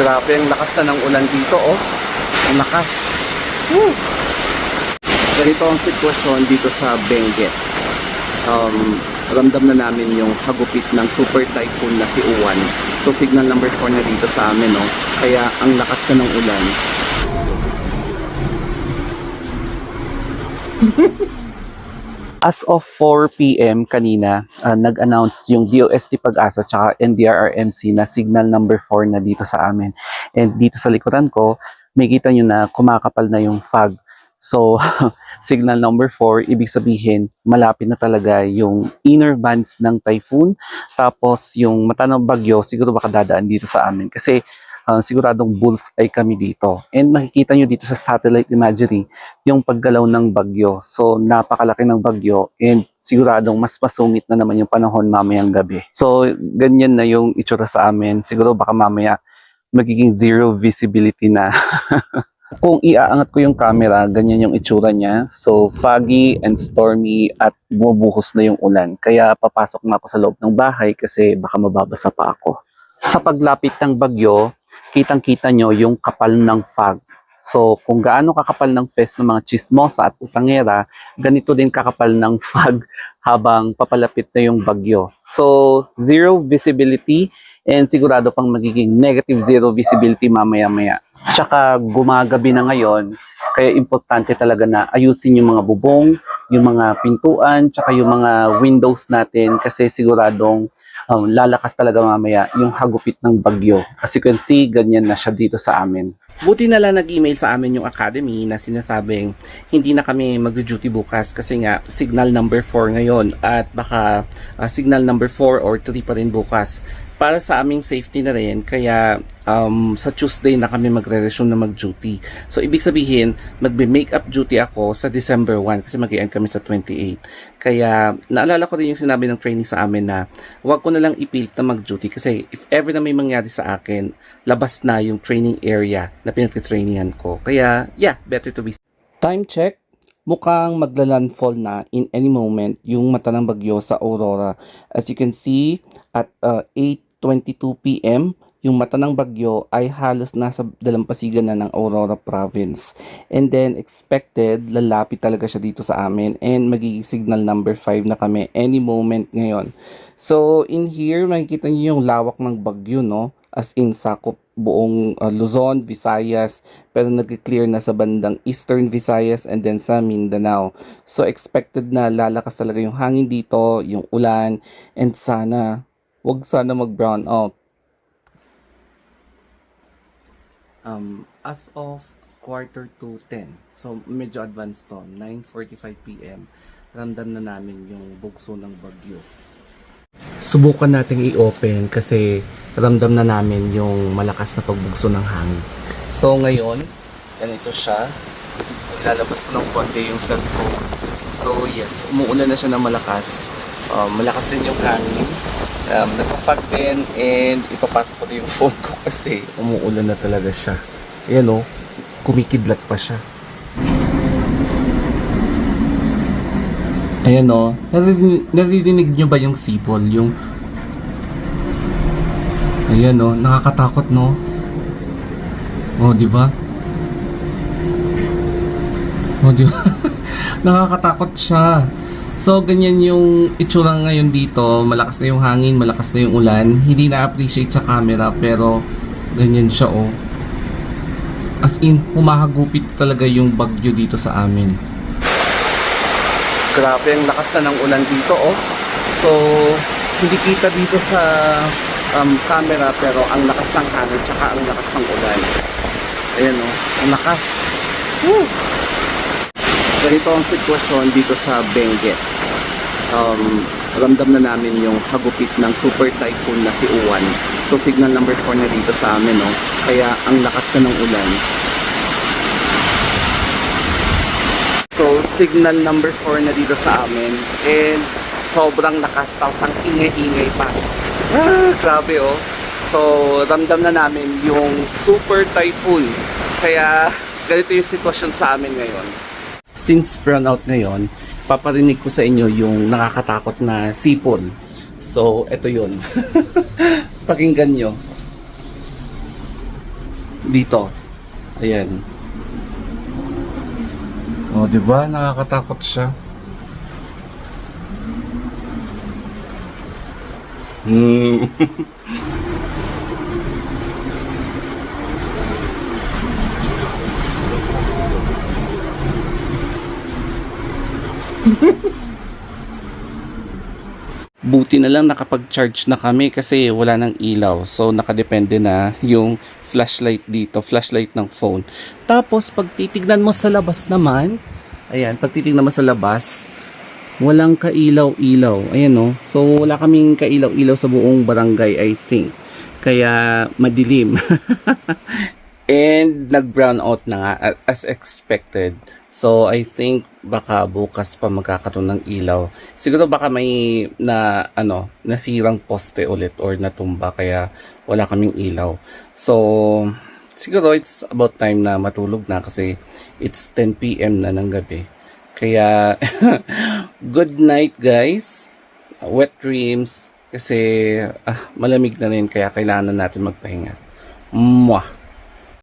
Grabe ang lakas na ng ulan dito, oh. Ang lakas. Woo! Ganito ang sitwasyon dito sa Benguet. Um, ramdam na namin yung hagupit ng super typhoon na si Uwan. So signal number 4 na dito sa amin, no? Kaya ang lakas na ng ulan. As of 4 p.m. kanina, ah, nag-announce yung DOST Pag-asa tsaka NDRRMC na signal number 4 na dito sa amin. And dito sa likuran ko, makita nyo na kumakapal na yung fog. So, signal number 4, ibig sabihin, malapit na talaga yung inner bands ng typhoon. Tapos, yung mata ng bagyo, siguro baka dadaan dito sa amin. Kasi, ah, siguradong bulls ay kami dito. And makikita nyo dito sa satellite imagery, yung paggalaw ng bagyo. So, napakalaki ng bagyo and siguradong mas masungit na naman yung panahon mamayang gabi. So, ganyan na yung itsura sa amin. Siguro baka mamaya magiging zero visibility na. Kung iaangat ko yung camera, ganyan yung itsura niya. So, foggy and stormy at bumubuhos na yung ulan. Kaya papasok na ako sa loob ng bahay kasi baka mababasa pa ako. Sa paglapit ng bagyo, kitang-kita nyo yung kapal ng fog. So, kung gaano kakapal ng fest ng mga chismosa at utangera, ganito din kakapal ng fog habang papalapit na yung bagyo. So, zero visibility and sigurado pang magiging negative zero visibility mamaya-maya. Tsaka gumagabi na ngayon, kaya importante talaga na ayusin yung mga bubong, yung mga pintuan, tsaka yung mga windows natin kasi siguradong um, lalakas talaga mamaya yung hagupit ng bagyo. As you can see, ganyan na siya dito sa amin. Buti na lang nag-email sa amin yung academy na sinasabing hindi na kami mag-duty bukas kasi nga signal number 4 ngayon at baka ah, signal number 4 or 3 pa rin bukas. Para sa aming safety na rin, kaya um, sa Tuesday na kami magre-resume na mag-duty. So, ibig sabihin, magbe-makeup duty ako sa December 1 kasi mag end kami sa 28. Kaya, naalala ko rin yung sinabi ng training sa amin na huwag ko na lang ipilit na mag-duty kasi if ever na may mangyari sa akin, labas na yung training area pinag-trainingan ko. Kaya, yeah, better to be Time check. Mukhang maglalandfall na in any moment yung mata ng bagyo sa Aurora. As you can see, at uh, 8.22 p.m., yung mata ng bagyo ay halos nasa dalampasigan na ng Aurora Province. And then, expected, lalapit talaga siya dito sa amin and magiging signal number 5 na kami any moment ngayon. So, in here, makikita niyo yung lawak ng bagyo, no? As in, sakop buong uh, Luzon, Visayas, pero nag-clear na sa bandang Eastern Visayas and then sa Mindanao. So expected na lalakas talaga yung hangin dito, yung ulan, and sana, wag sana mag-brown out. Um, as of quarter to 10, so medyo advanced to, 9.45 p.m., ramdam na namin yung bugso ng bagyo. Subukan nating i-open kasi ramdam na namin yung malakas na pagbugso ng hangin. So ngayon, ganito siya. So ilalabas ko ng konti yung cellphone. So yes, umuulan na siya ng malakas. Um, malakas din yung hangin. Um, Nagpa-fog din and ipapasok ko din yung phone ko kasi umuulan na talaga siya. Ayan o, kumikidlat pa siya. Ayan o, naririnig, naririnig nyo ba yung sipol? Yung Ayan no, nakakatakot no. Oh, di ba? Oh, di ba? nakakatakot siya. So, ganyan yung itsura ngayon dito. Malakas na yung hangin, malakas na yung ulan. Hindi na-appreciate sa camera, pero ganyan siya oh. As in, humahagupit talaga yung bagyo dito sa amin. Grabe ang lakas na ng ulan dito oh. So, hindi kita dito sa um, camera pero ang lakas ng hangin tsaka ang lakas ng ulan. Ayan o, ang lakas. Woo! Ganito ang sitwasyon dito sa Benguet. Um, ramdam na namin yung hagupit ng super typhoon na si Uwan. So signal number 4 na dito sa amin, no? Kaya ang lakas na ng ulan. So signal number 4 na dito sa amin. And sobrang lakas, tapos ang ingay-ingay pa. Ah, grabe oh. So, ramdam na namin yung super typhoon. Kaya, ganito yung sitwasyon sa amin ngayon. Since brownout ngayon, paparinig ko sa inyo yung nakakatakot na sipon. So, eto yun. Pakinggan nyo. Dito. Ayan. O, di ba? Nakakatakot siya. Hmm. Buti na lang nakapag-charge na kami kasi wala nang ilaw. So nakadepende na yung flashlight dito, flashlight ng phone. Tapos pag titignan mo sa labas naman, ayan, pag titignan mo sa labas, walang kailaw-ilaw. Ayan no. So wala kaming kailaw-ilaw sa buong barangay, I think. Kaya madilim. And nag-brown out na nga as expected. So I think baka bukas pa magkakaroon ng ilaw. Siguro baka may na ano, nasirang poste ulit or natumba kaya wala kaming ilaw. So siguro it's about time na matulog na kasi it's 10 PM na ng gabi. Kaya good night guys. Wet dreams kasi ah, malamig na rin kaya kailangan natin magpahinga. Mwah!